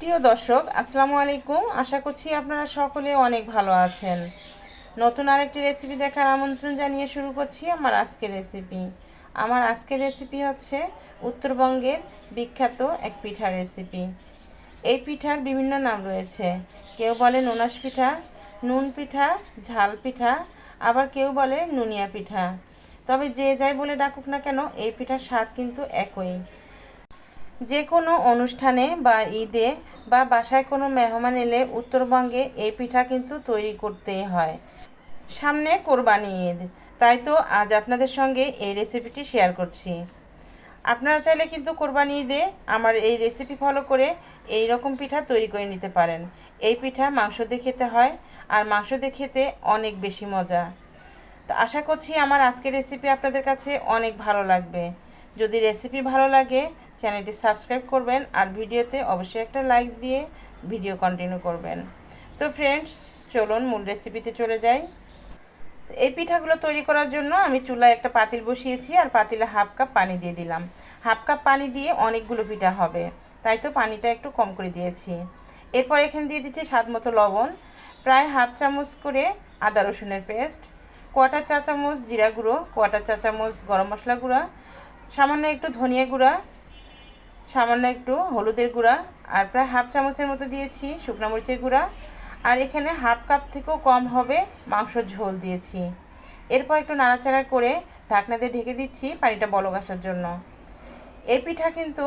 প্রিয় দর্শক, আসসালামু আলাইকুম। আশা করছি আপনারা সকলে অনেক ভালো আছেন। নতুন আরেকটি রেসিপি দেখার আমন্ত্রণ জানিয়ে শুরু করছি আমার আজকের রেসিপি আমার আজকের রেসিপি হচ্ছে উত্তরবঙ্গের বিখ্যাত এক পিঠা রেসিপি এই পিঠার বিভিন্ন নাম রয়েছে। কেউ বলে নুনাস পিঠা, নুন পিঠা, ঝাল পিঠা, আবার কেউ বলে নুনিয়া পিঠা। তবে যে যাই বলে ডাকুক না কেন, এই পিঠার স্বাদ কিন্তু একই। যে কোনো অনুষ্ঠানে বা ঈদে বা বাসায় কোনো মেহমান এলে উত্তরবঙ্গে এই পিঠা কিন্তু তৈরি করতেই হয়। সামনে কোরবানি ঈদ। তাই তো আজ আপনাদের সঙ্গে এই রেসিপিটি শেয়ার করছি। আপনারা চাইলে কিন্তু কোরবানি ঈদে আমার এই রেসিপি ফলো করে এই রকম পিঠা তৈরি করে নিতে পারেন। এই পিঠা মাংস দিয়ে খেতে হয় আর মাংস দিয়ে খেতে অনেক বেশি মজা। তো আশা করছি আমার আজকের রেসিপি আপনাদের কাছে অনেক ভালো লাগবে। যদি রেসিপি ভালো লাগে চ্যানেলটি সাবস্ক্রাইব করবেন আর ভিডিওতে অবশ্যই একটা লাইক দিয়ে ভিডিও কন্টিনিউ করবেন। তো ফ্রেন্ডস চলুন মূল রেসিপিতে চলে যাই। এই পিঠাগুলো তৈরি করার জন্য আমি চুলায় একটা পাতিল বসিয়েছি আর পাতিলে হাফ কাপ পানি দিয়ে দিলাম। হাফ কাপ পানি দিয়ে অনেকগুলো পিঠা হবে, তাই তো পানিটা একটু কম করে দিয়েছি। এরপর এখানে দিয়ে দিচ্ছি স্বাদ মতো লবণ, প্রায় হাফ চামচ করে আদা রসুনের পেস্ট কোয়াটার চা চামচ জিরা গুঁড়ো কোয়াটার চা চামচ গরম মশলা গুঁড়া সামান্য একটু ধনিয়া গুঁড়া, সামান্য একটু হলুদের গুঁড়া, আর প্রায় হাফ চামচের মতো দিয়েছি শুকনো মরিচের গুঁড়া। আর এখানে হাফ কাপ থেকেও কম হবে মাংসর ঝোল দিয়েছি। এরপর একটু নাড়াচাড়া করে ঢাকনা দিয়ে ঢেকে দিচ্ছি পানিটা বলক আসার জন্য। এই পিঠা কিন্তু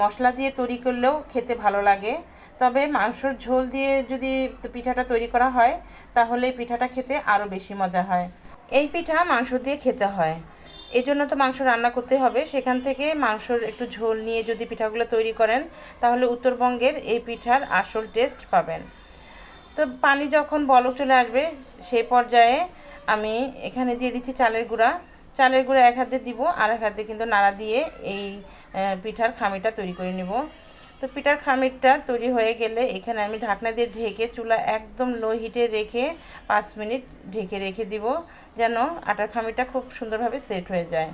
মশলা দিয়ে তৈরি করলেও খেতে ভালো লাগে। তবে মাংসর ঝোল দিয়ে যদি পিঠাটা তৈরি করা হয়, তাহলে পিঠাটা খেতে আরও বেশি মজা হয়। এই পিঠা মাংস দিয়ে খেতে হয়। এই জন্য তো মাংস রান্না করতে হবে। সেখান থেকে মাংসর একটু ঝোল নিয়ে যদি পিঠাগুলো তৈরি করেন, তাহলে উত্তরবঙ্গের এই পিঠার আসল টেস্ট পাবেন। তো পানি যখন বলক চলে আসবে, সেই পর্যায়ে আমি এখানে দিয়ে দিচ্ছি চালের গুঁড়া। চালের গুঁড়া এক হাতে দিব, আর এক হাতে কিন্তু নাড়া দিয়ে এই পিঠার খামিটা তৈরি করে নেব। তো পিঠার খামিরটা তৈরি হয়ে গেলে এখানে আমি ঢাকনা দিয়ে ঢেকে চুলা একদম লো হিটে রেখে পাঁচ মিনিট ঢেকে রেখে দিব, যেন আটার খামিরটা খুব সুন্দরভাবে সেট হয়ে যায়।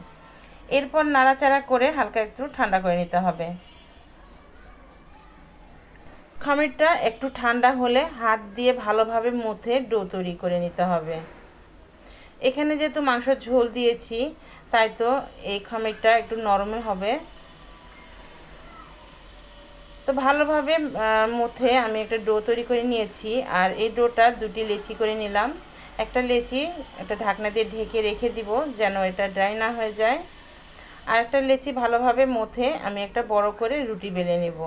এরপর নাড়াচাড়া করে হালকা একটু ঠান্ডা করে নিতে হবে। খামিরটা একটু ঠান্ডা হলে হাত দিয়ে ভালোভাবে মুথে ডো তৈরি করে নিতে হবে। এখানে যেহেতু মাংসের ঝোল দিয়েছি, তাই তো এই খামিরটা একটু নরমে হবে। তো ভালোভাবে মুথে আমি একটা ডো তৈরি করে নিয়েছি। আর এই ডোটা দুটি লেচি করে নিলাম। একটা লেচি একটা ঢাকনা দিয়ে ঢেকে রেখে দিব যেন এটা ড্রাই না হয়ে যায়। আর একটা লেচি ভালোভাবে মথে আমি একটা বড় করে রুটি বেলে নেব।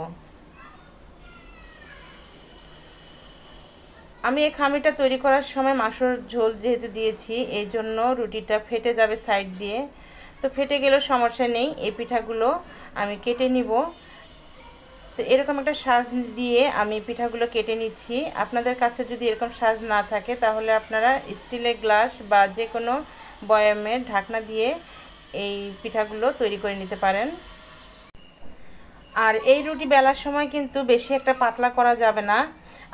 আমি এই খামিটা তৈরি করার সময় মাংসর ঝোল যেহেতু দিয়েছি, এই জন্য রুটিটা ফেটে যাবে সাইড দিয়ে। তো ফেটে গেলেও সমস্যা নেই, এই পিঠাগুলো আমি কেটে নিব। তো এরকম একটা সাজ দিয়ে আমি পিঠাগুলো কেটে নিচ্ছি। আপনাদের কাছে যদি এরকম সাজ না থাকে, তাহলে আপনারা স্টিলের গ্লাস বা যে কোনো বয়ামের ঢাকনা দিয়ে এই পিঠাগুলো তৈরি করে নিতে পারেন। আর এই রুটি বেলার সময় কিন্তু বেশি একটা পাতলা করা যাবে না।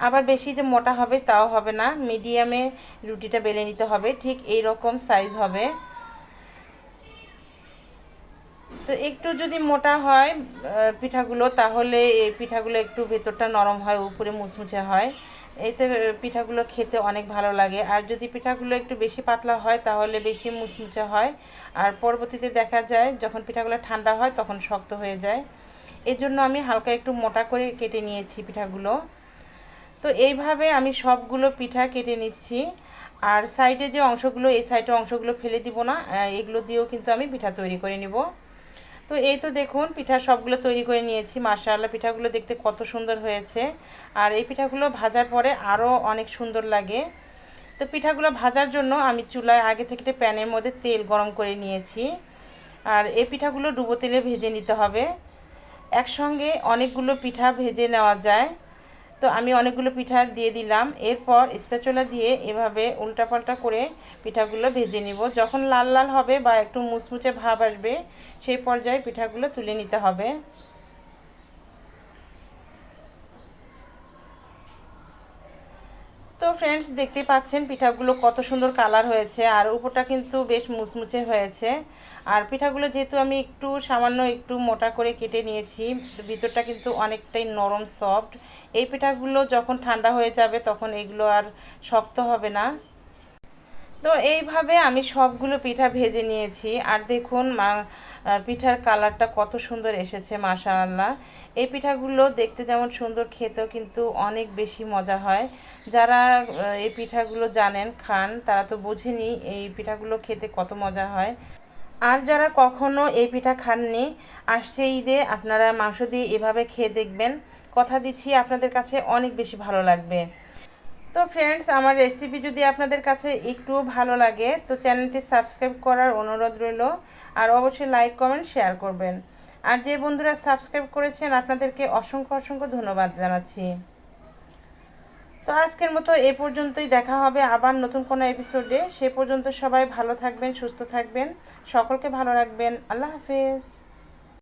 আবার বেশি যে মোটা হবে, তাও হবে না। মিডিয়ামে রুটিটা বেলে নিতে হবে। ঠিক এই রকম সাইজ হবে। তো একটু যদি মোটা হয় পিঠাগুলো, তাহলে এই পিঠাগুলো একটু ভেতরটা নরম হয়, উপরে মুচমুচে হয়। এতে পিঠাগুলো খেতে অনেক ভালো লাগে। আর যদি পিঠাগুলো একটু বেশি পাতলা হয়, তাহলে বেশি মুচমুচে হয়। আর পরবর্তীতে দেখা যায়, যখন পিঠাগুলো ঠান্ডা হয়, তখন শক্ত হয়ে যায়। এই জন্য আমি হালকা একটু মোটা করে কেটে নিয়েছি পিঠাগুলো। তো এইভাবে আমি সবগুলো পিঠা কেটে নিচ্ছি। আর সাইডে যে অংশগুলো, এই সাইডের অংশগুলো ফেলে দিব না এগুলো দিয়েও কিন্তু আমি পিঠা তৈরি করে নিব। তো এই তো দেখুন, পিঠা সবগুলো তৈরি করে নিয়েছি। মাশাআল্লাহ, পিঠাগুলো দেখতে কত সুন্দর হয়েছে। আর এই পিঠাগুলো ভাজার পরে আরও অনেক সুন্দর লাগে। তো পিঠাগুলো ভাজার জন্য আমি চুলায় আগে থেকে প্যানের মধ্যে তেল গরম করে নিয়েছি। আর এই পিঠাগুলো ডুবো তেলে ভেজে নিতে হবে। একসঙ্গে অনেকগুলো পিঠা ভেজে নেওয়া যায়। তো আমি অনেকগুলো পিঠা দিয়ে দিলাম। এরপর স্প্যাচোলা দিয়ে এভাবে উল্টাপাল্টা করে পিঠাগুলো ভেজে নিব। যখন লাল লাল হবে বা একটু মুচমুচে ভাব আসবে, সেই পর্যায়ে পিঠাগুলো তুলে নিতে হবে। তো ফ্রেন্ডস দেখতে পাচ্ছেন পিঠাগুলো কত সুন্দর কালার হয়েছে, আর উপরটা কিন্তু বেশ মুচমুচে হয়েছে। আর পিঠাগুলো যেহেতু আমি একটু সামান্য একটু মোটা করে কেটে নিয়েছি, ভিতরটা কিন্তু অনেকটাই নরম সফট এই পিঠাগুলো যখন ঠান্ডা হয়ে যাবে, তখন এগুলো আর শক্ত হবে না। তো এইভাবে আমি সবগুলো পিঠা ভেজে নিয়েছি। আর দেখুন, মা পিঠার কালারটা কত সুন্দর এসেছে, মাশাআল্লাহ। এই পিঠাগুলো দেখতে যেমন সুন্দর, খেতেও কিন্তু অনেক বেশি মজা হয়। যারা এই পিঠাগুলো জানেন, খান, তারা তো বোঝেনি এই পিঠাগুলো খেতে কত মজা হয়। আর যারা কখনো এই পিঠা খাননি, আসছে ঈদে, আপনারা মাংস দিয়ে এভাবে খেয়ে দেখবেন। কথা দিচ্ছি, আপনাদের কাছে অনেক বেশি ভালো লাগবে। তো ফ্রেন্ডস আমার রেসিপি যদি আপনাদের কাছে একটু ভালো লাগে, তো চ্যানেলটি সাবস্ক্রাইব করার অনুরোধ রইল। আর অবশ্যই লাইক কমেন্ট শেয়ার করবেন। আর যে বন্ধুরা সাবস্ক্রাইব করেছেন, আপনাদেরকে অসংখ্য অসংখ্য ধন্যবাদ জানাচ্ছি। তো আজকের মতো এ পর্যন্তই দেখা হবে আবার নতুন কোনো এপিসোডে সে পর্যন্ত সবাই ভালো থাকবেন, সুস্থ থাকবেন। সকলকে ভালো রাখবেন। আল্লাহ হাফেজ।